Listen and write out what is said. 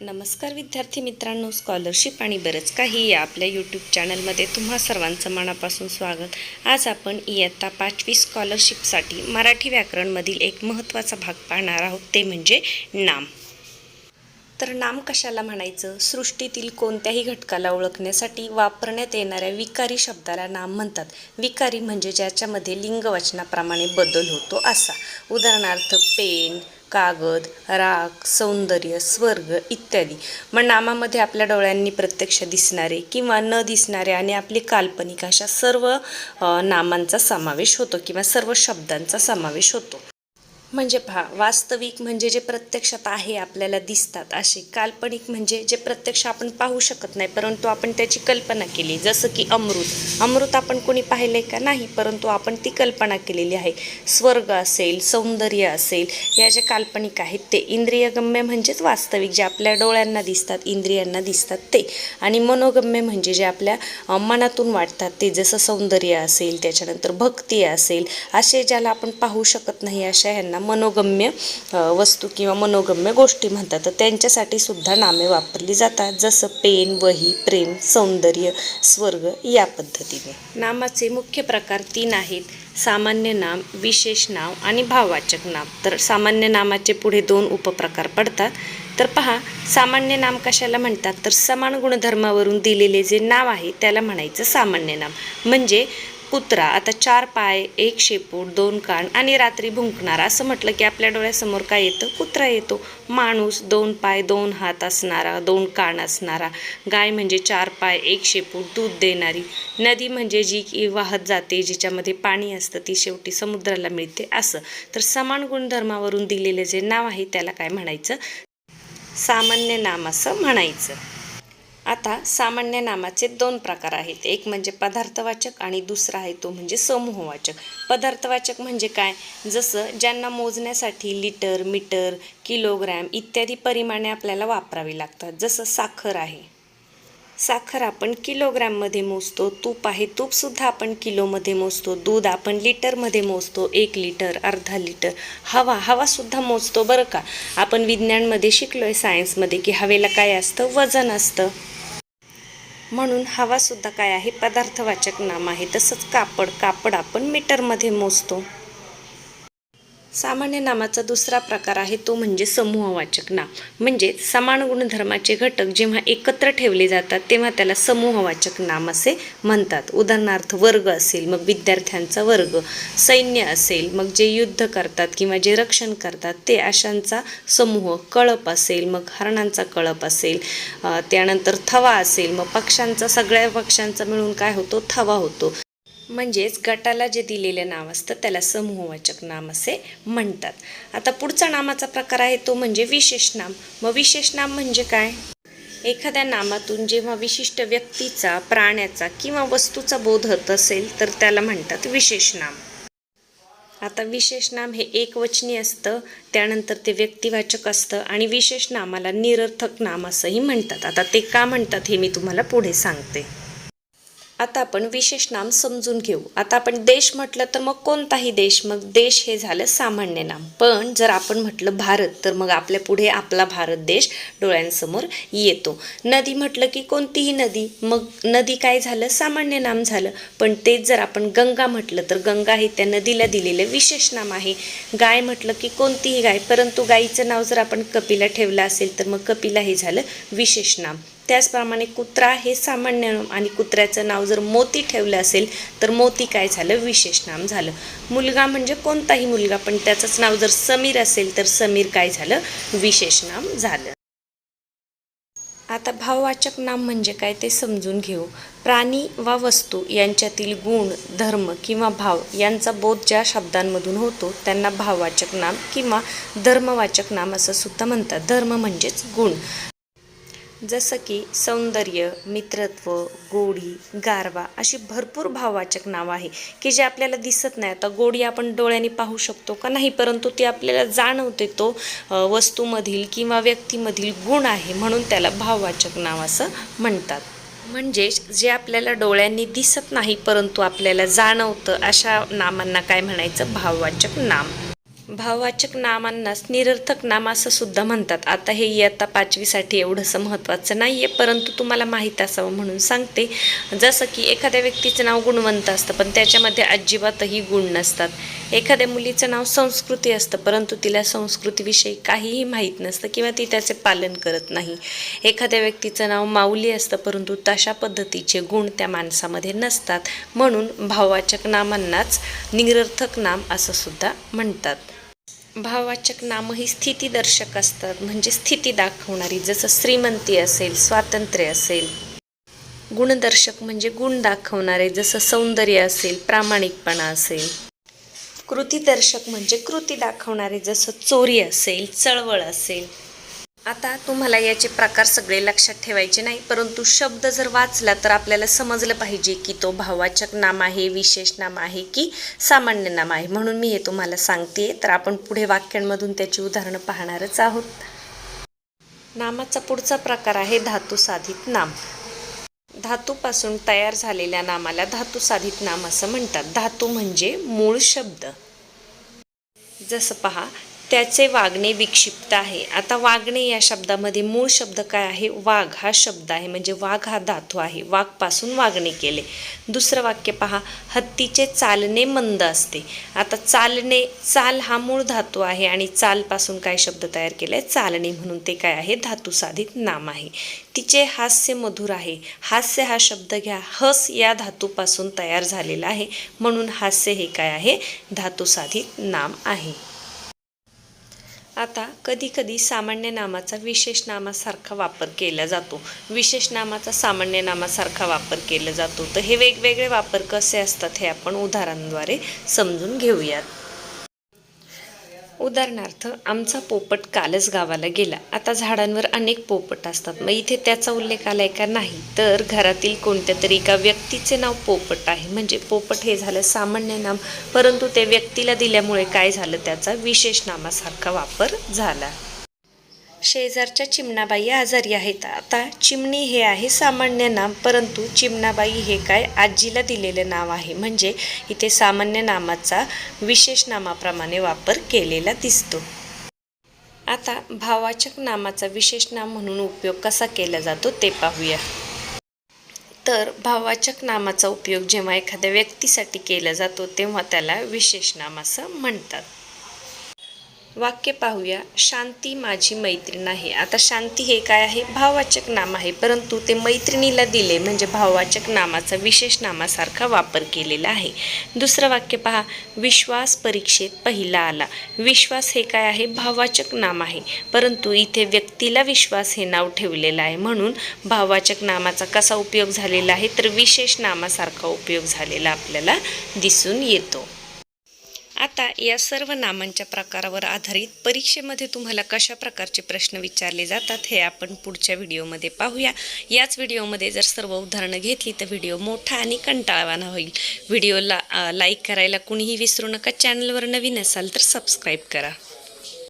नमस्कार विद्यार्थी मित्रांनो स्कॉलरशिप आणि बरंच काही या आपल्या यूट्यूब चॅनलमध्ये तुम्हा सर्वांचं मनापासून स्वागत. आज आपण इयत्ता पाचवी स्कॉलरशिपसाठी मराठी व्याकरणमधील एक महत्त्वाचा भाग पाहणार आहोत ते म्हणजे नाम. तर नाम कशाला म्हणायचं? सृष्टीतील कोणत्याही घटकाला ओळखण्यासाठी वापरण्यात येणाऱ्या विकारी शब्दाला नाम म्हणतात. विकारी म्हणजे ज्याच्यामध्ये लिंगवचनाप्रमाणे बदल होतो असा. उदाहरणार्थ पेन कागद राग सौंदर्य स्वर्ग इत्यादी. मग नामामध्ये आपल्या डोळ्यांनी प्रत्यक्ष दिसणारे किंवा न दिसणारे आणि आपली काल्पनिक अशा सर्व नामांचा समावेश होतो किंवा सर्व शब्दांचा समावेश होतो. म्हणजे पहा वास्तविक म्हणजे जे प्रत्यक्षात आहे आपल्याला दिसतात असे काल्पनिक म्हणजे जे प्रत्यक्ष आपण पाहू शकत नाही परंतु आपण त्याची कल्पना केली. जसं की अमृत. अमृत आपण कोणी पाहिले का? नाही परंतु आपण ती कल्पना केलेली आहे. स्वर्ग असेल सौंदर्य असेल या जे काल्पनिक आहेत ते. इंद्रियगम्य म्हणजेच वास्तविक जे आपल्या डोळ्यांना दिसतात इंद्रियांना दिसतात ते. आणि मनोगम्य म्हणजे जे आपल्या मनातून वाटतात ते जसं सौंदर्य असेल त्याच्यानंतर भक्ती असेल असे ज्याला आपण पाहू शकत नाही अशा ह्यांना मनोगम्य वस्तू किंवा मनोगम्य गोष्टी म्हणतात तर त्यांच्यासाठी सुद्धा नामे वापरली जातात. जसं पेन वही प्रेम सौंदर्य स्वर्ग या पद्धतीने. नामाचे मुख्य प्रकार तीन आहेत. सामान्य नाम विशेष नाव आणि भाववाचक नाम. तर सामान्य नामाचे पुढे दोन उपप्रकार पडतात. तर पहा सामान्य नाम कशाला म्हणतात? तर समान गुणधर्मावरून दिलेले जे नाव आहे त्याला म्हणायचं सामान्य नाम. म्हणजे कुत्रा आता चार पाय एक शेपूट दोन कान आणि रात्री भुंकणारा. असं म्हटलं की आपल्या डोळ्यासमोर काय येतं? कुत्रा येतो. माणूस दोन पाय दोन हात असणारा दोन कान असणारा. गाय म्हणजे चार पाय एक शेपूट दूध देणारी. नदी म्हणजे जी की वाहत जाते जिच्यामध्ये पाणी असतं ती शेवटी समुद्राला मिळते. असं. तर समान गुणधर्मावरून दिलेले जे नाव आहे त्याला काय म्हणायचं? सामान्य नाम असं म्हणायचं. आता सामान्य नामाचे दोन प्रकार आहेत. एक म्हणजे पदार्थवाचक आणि दुसरा आहे तो म्हणजे समूहवाचक. पदार्थवाचक म्हणजे काय? जसं ज्यांना मोजण्यासाठी लिटर मीटर किलोग्रॅम इत्यादी परिमाणे आपल्याला वापरावी लागतात. जसं साखर आहे. साखर आपण किलोग्रॅममध्ये मोजतो तूप आहे तूपसुद्धा आपण किलोमध्ये मोजतो दूध आपण लिटरमध्ये मोजतो एक लिटर अर्धा लिटर. हवा हवासुद्धा मोजतो बरं का? आपण विज्ञानमध्ये शिकलो आहे सायन्समध्ये की हवेला काय असतं? वजन असतं. म्हणून हवासुद्धा काय आहे? पदार्थवाचक नाम आहे. तसंच कापड कापड आपण मीटरमध्ये मोजतो. सामान्य नामाचा दुसरा प्रकार आहे तो म्हणजे समूहवाचक नाम. म्हणजे समान गुणधर्माचे घटक जेव्हा एकत्र ठेवले जातात तेव्हा त्याला समूहवाचक नाम असे म्हणतात. उदाहरणार्थ वर्ग असेल मग विद्यार्थ्यांचा वर्ग. सैन्य असेल मग जे युद्ध करतात किंवा जे रक्षण करतात ते अशांचा समूह. कळप असेल मग हरणांचा कळप असेल. त्यानंतर थवा असेल मग पक्ष्यांचा सगळ्या पक्ष्यांचा मिळून काय होतो? थवा होतो. म्हणजेच गटाला जे दिलेलं नाव असतं त्याला समूहवाचक नाम असे म्हणतात. आता पुढचा नामाचा प्रकार आहे तो म्हणजे विशेष नाम. मग विशेष नाम म्हणजे काय? एखाद्या नामातून जेव्हा विशिष्ट व्यक्तीचा प्राण्याचा किंवा वस्तूचा बोध होत असेल तर त्याला म्हणतात विशेष नाम. आता विशेष नाम हे एकवचनी असतं त्यानंतर ते व्यक्तिवाचक असतं आणि विशेष नामाला निरर्थक नाम असंही म्हणतात. आता ते का म्हणतात हे मी तुम्हाला पुढे सांगते. आता आपण विशेष नाम समजून घेऊ. आता आपण देश म्हटलं तर मग कोणताही देश? मग देश हे झालं सामान्य नाम. पण जर आपण म्हटलं भारत तर मग आपल्या पुढे आपला भारत देश डोळ्यांसमोर येतो. नदी म्हटलं की कोणतीही नदी? मग नदी काय झालं? सामान्य नाम झालं. पण तेच जर आपण गंगा म्हटलं तर गंगा हे त्या नदीला दिलेलं विशेष नाम आहे. गाय म्हटलं की कोणतीही गाय परंतु गायीचं नाव जर आपण कपिला ठेवलं असेल तर मग कपिला हे झालं विशेष नाम. त्याचप्रमाणे कुत्रा हे सामान्य नाम आणि कुत्र्याचं नाव जर मोती ठेवलं असेल तर मोती काय झालं? विशेष नाम झालं. मुलगा म्हणजे कोणताही मुलगा पण त्याचंच नाव जर समीर असेल तर समीर काय झालं? विशेष नाम झालं. आता भाववाचक नाम म्हणजे काय ते समजून घेऊ. प्राणी वा वस्तू यांच्यातील गुण धर्म किंवा भाव यांचा बोध ज्या शब्दांमधून होतो त्यांना भाववाचक नाम किंवा धर्मवाचक नाम असं सुद्धा म्हणतात. धर्म म्हणजेच गुण. जसं की सौंदर्य मित्रत्व गोडी गारवा अशी भरपूर भाववाचक नावं आहे की जे आपल्याला दिसत नाही. आता गोडी आपण डोळ्यांनी पाहू शकतो का नाही परंतु ती आपल्याला जाणवते तो वस्तूमधील किंवा व्यक्तीमधील गुण आहे म्हणून त्याला भाववाचक नाव असं म्हणतात. म्हणजेच जे आपल्याला डोळ्यांनी दिसत नाही परंतु आपल्याला जाणवतं अशा नामांना काय म्हणायचं? भाववाचक नाम. भाववाचक नामांनाच निरर्थक नाम असं सुद्धा म्हणतात. आता हे इयत्ता पाचवीसाठी एवढंसं महत्त्वाचं नाही आहे परंतु तुम्हाला माहीत असावं म्हणून सांगते. जसं की एखाद्या व्यक्तीचं नाव गुणवंत असतं पण त्याच्यामध्ये अजिबातही गुण नसतात. एखाद्या मुलीचं नाव संस्कृती असतं परंतु तिला संस्कृतीविषयी काहीही माहीत नसतं किंवा ती त्याचे पालन करत नाही. एखाद्या व्यक्तीचं नाव माऊली असतं परंतु तशा पद्धतीचे गुण त्या माणसामध्ये नसतात. म्हणून भाववाचक नामांनाच निरर्थक नाम असं सुद्धा म्हणतात. भाववाचक नामही स्थितीदर्शक असतात. म्हणजे स्थिती दाखवणारी जसं श्रीमंती असेल स्वातंत्र्य असेल. गुणदर्शक म्हणजे गुण दाखवणारे जसं सौंदर्य असेल प्रामाणिकपणा असेल. कृतीदर्शक म्हणजे कृती दाखवणारे जसं चोरी असेल चळवळ असेल. आता तुम्हाला याचे प्रकार सगळे लक्षात ठेवायचे नाही परंतु शब्द जर वाचला तर आपल्याला समजलं पाहिजे की तो भाववाचक नाम आहे विशेष नाम आहे की सामान्य नाम आहे. म्हणून मी हे तुम्हाला सांगते तर आपण पुढे वाक्यांमधून त्याची उदाहरणं पाहणारच आहोत. नामाचा पुढचा प्रकार आहे धातुसाधित नाम. धातूपासून तयार झालेल्या नामाला धातुसाधित नाम असं म्हणतात. धातू म्हणजे मूळ शब्द. जसं पहा त्याचे वागणे विक्षिप्त आहे. आता वागणे या शब्दामध्ये मूळ शब्द काय आहे? वाघ हा शब्द आहे. म्हणजे वाघ हा धातू आहे. वाघपासून वागणे केले. दुसरं वाक्य पहा. हत्तीचे चालणे मंद असते. आता चालणे चाल हा मूळ धातू आहे आणि चालपासून काय शब्द तयार केलाय चालणे म्हणून ते काय आहे? धातू साधित नाम आहे. तिचे हास्य मधुर आहे. हास्य हा शब्द घ्या. हस या धातूपासून तयार झालेला आहे. म्हणून हास्य हे काय आहे? धातुसाधित नाम आहे. आता कधीकधी सामान्य नामाचा विशेष नामासारखा वापर केला जातो. विशेष नामाचा सामान्य नामासारखा वापर केला जातो. तर हे वेगवेगळे वापर कसे असतात हे आपण उदाहरणाद्वारे समजून घेऊयात. उदाहरणार्थ आमचा पोपट कालच गावाला गेला. आता झाडांवर अनेक पोपट असतात. मग इथे त्याचा उल्लेख आलाय का नाही? तर घरातील कोणत्या तरी एका व्यक्तीचे नाव पोपट आहे. म्हणजे पोपट हे झालं सामान्य नाम परंतु ते व्यक्तीला दिल्यामुळे काय झालं? त्याचा विशेष नामासारखा वापर झाला. शेजारच्या चिमणाबाई आजारी आहेत. आता चिमणी हे आहे सामान्य नाम परंतु चिमणाबाई हे काय आजीला दिलेलं नाव आहे. म्हणजे इथे सामान्य नामाचा विशेष नामाप्रमाणे वापर केलेला दिसतो. आता भावाचक नामाचा विशेष नाम म्हणून उपयोग कसा केला जातो ते पाहूया. तर भाववाचक नामाचा उपयोग जेव्हा एखाद्या व्यक्तीसाठी केला जातो तेव्हा त्याला विशेष नाम असं म्हणतात. वाक्य पाहूया. शांती माझी मैत्रीण आहे. आता शांती हे काय आहे? भाववाचक नाम आहे. परंतु ते मैत्रिणीला दिले म्हणजे भाववाचक नामाचा विशेष नामासारखा वापर केलेला आहे. दुसरं वाक्य पहा. विश्वास परीक्षेत पहिला आला. विश्वास हे काय आहे? भाववाचक नाम आहे. परंतु इथे व्यक्तीला विश्वास हे नाव ठेवलेलं आहे. म्हणून भाववाचक नामाचा कसा उपयोग झालेला आहे? तर विशेष नामासारखा उपयोग झालेला आपल्याला दिसून येतो. आता या सर्व नामांच्या प्रकारावर आधारित परीक्षेमध्ये तुम्हाला कशा प्रकारचे प्रश्न विचारले जातात हे आपण पुढच्या व्हिडिओमध्ये पाहूया. याच व्हिडिओमध्ये जर सर्व उदाहरणं घेतली तर व्हिडिओ मोठा आणि कंटाळवाना होईल. व्हिडिओला लाईक करायला कुणीही विसरू नका. चॅनलवर नवीन असाल तर सबस्क्राईब करा.